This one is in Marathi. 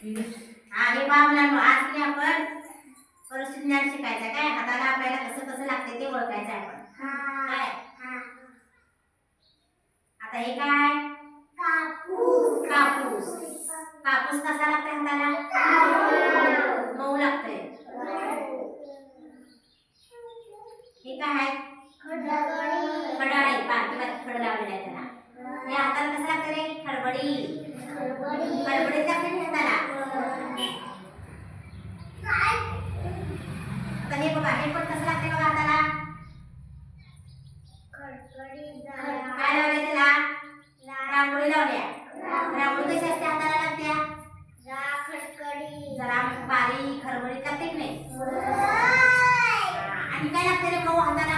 पहा मुलांनो आज आपण परिस्थिती ज्ञान शिकायचं काय? हाताला आपल्याला कसं कसं लागते ते ओळखायचं आपण. काय? आता हे काय? कापूस. कापूस. कसा लागतोय हाताला? मऊ लागतोय. हे काय आहे? खडाळे बारकी खड लावलेले आहे त्याला. हे हाताला कसं लागतं रे? खडबडी खडबडीत लागते ना हाताला हे बघा हे पण कसं लागते बघा हाताला काय लावलंय त्याला? रांगोळी लावल्या. रांगोळी. कशी असते हाताला लागत्या? जरा बारीक खरबडीत लागते की नाही. आणि काय लागते रे मऊ हाताला?